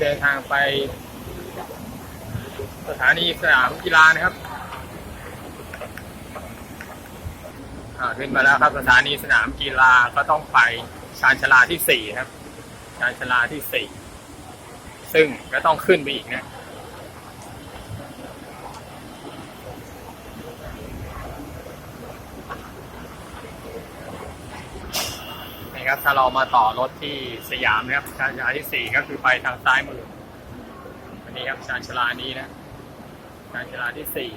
เดินทางไป สถานีสนามกีฬานะครับอ่าขึ้นมาแล้วครับสถานีสนามกีฬาก็ต้องไปชานชลาที่สี่ครับ ชานชลาที่สี่ซึ่งก็ต้องขึ้นไปอีกนะ ครับ ถ้าเรามาต่อรถที่สยามนะครับชานชาลาที่สี่ก็คือไปทางซ้ายมือ อันนี้ครับชานชาลานี้นะชานชาลาที่สี่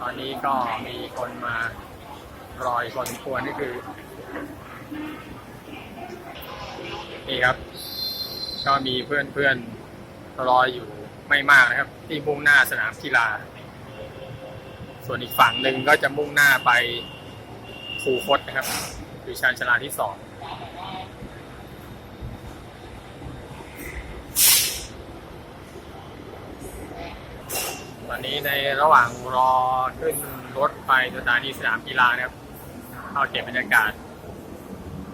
ตอนนี้ก็มีคนมารอยพอสมควรนี่คือนี่ครับ ก็มีเพื่อนเพื่อนๆรออยู่ไม่มากนะครับ ที่มุ่งหน้าสนามกีฬา ส่วนอีกฝั่งหนึ่งก็จะมุ่งหน้าไปคูคตนะครับ คือชานชาลาที่สองตอนนี้ในระหว่างรอขึ้นรถไปสถานีสนามกีฬานะครับเข้าเก็บบรรยากาศ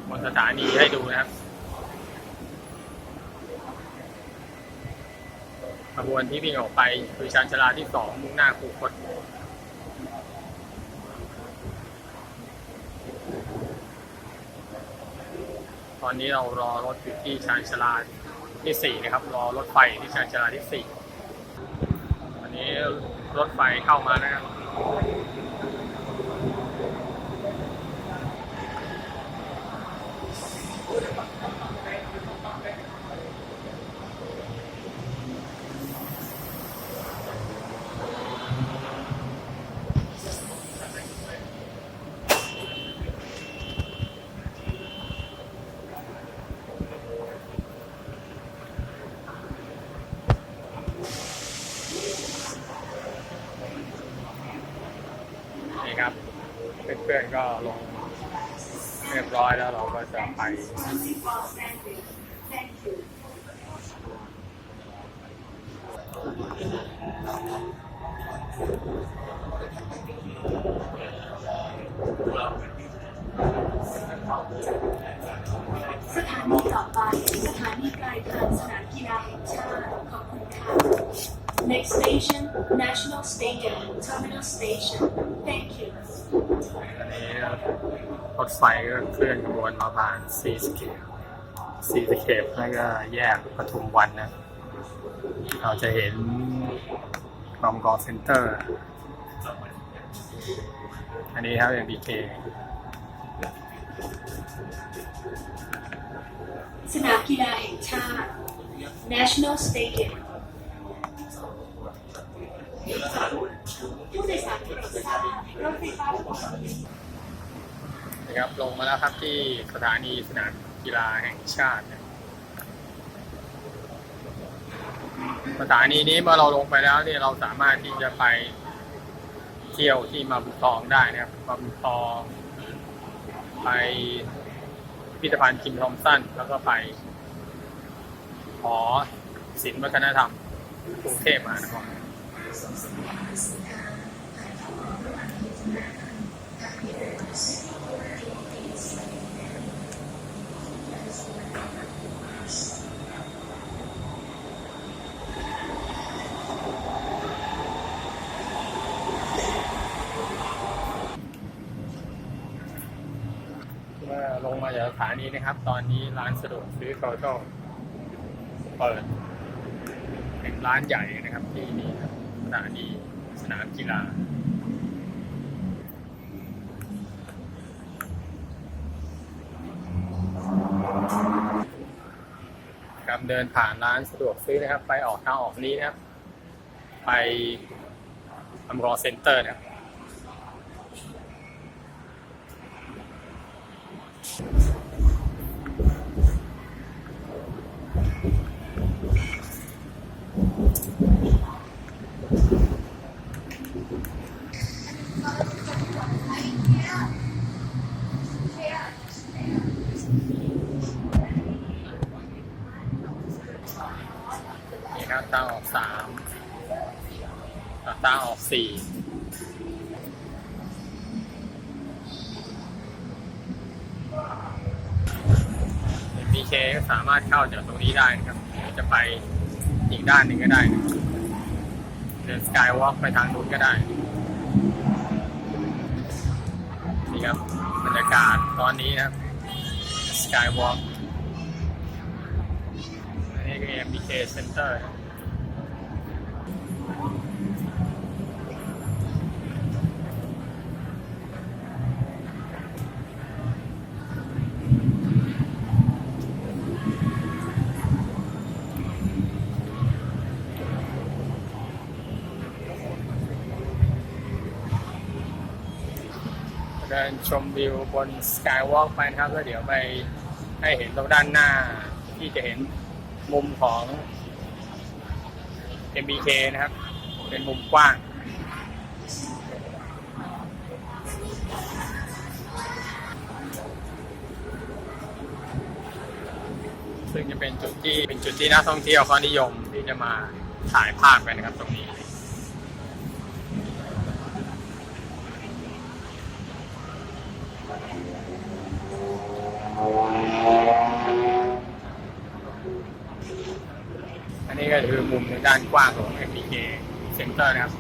บนสถานีให้ดูนะครับขบวนที่วิ่งออกไปคือชานชาลาที่สองมุ่งหน้าคูคต อนนี้เรารอรถอยู่ที่ชานชาลาที่สี่นะครับ รอรถไฟที่ชานชาลาที่สี่วันนี้รถไฟเข้ามานะครับ นี่ครับ ก็ลงเรียบร้อยแล้วเราก็จะไปสถานีต่อไปสถานีปลายทางสนามกีฬาแห่งชาติ Next station National Stadium Terminal Station Thank you อันนี้รถไฟก็เคลื่อนขบวนมาผ่านซีสเคปซีสเคปแล้วก็แยกปทุมวันนะ เราจะเห็นกอมกอเซ็นเตอร์ อันนี้ครับ MBK สนามกีฬาแห่งชาติ National Stadium นะครับลงมาแล้วครับที่สถานีสนามกีฬาแห่งชาติ สถานีนี้เมื่อเราลงไปแล้วเนี่ยเราสามารถที่จะไปเที่ยวที่มาบุญทองได้นะครับมาบุญทอง ไปพิพิธภัณฑ์คิมทอมสันแล้วก็ไปหอศิลป์วัฒนธรรมกรุงเทพมหานคร เมื่อลงมาจากสถานีนะครับ ตอนนี้ร้านสะดวกซื้อเขาก็เปิดเป็นร้านใหญ่นะครับที่นี่ครับสถานีสนามกีฬา ครับ เดินผ่านร้านสะดวกซื้อนะครับ ไปออกทางออกนี้นะครับ ไปอัมรอเซ็นเตอร์นะครับ นี่ ครับตั้งออกสามตั้งออกสี่มีเคก็สามารถเข้าจากตรงนี้ได้นะครับจะไปอีกด้านหนึ่งก็ได้นะเดินสกายวอล์กไปทางนู้นก็ได้ นี่ครับบรรยากาศตอนนี้นะครับสกายวอล์กนี่คือ MBK Center นะเดินชมวิวบนสกายวอล์กไปนะครับแล้วเดี๋ยวไปให้เห็นตรงด้านหน้าที่จะเห็นมุมของ MBK นะครับ เป็นมุมกว้างซึ่งจะเป็นจุดที่เป็นจุดที่นักท่องเที่ยวเขานิยมที่จะมาถ่ายภาพกันนะครับตรงนี้ อันนี้ก็คือ มุมในด้านกว้างของ MPK Center นะครับ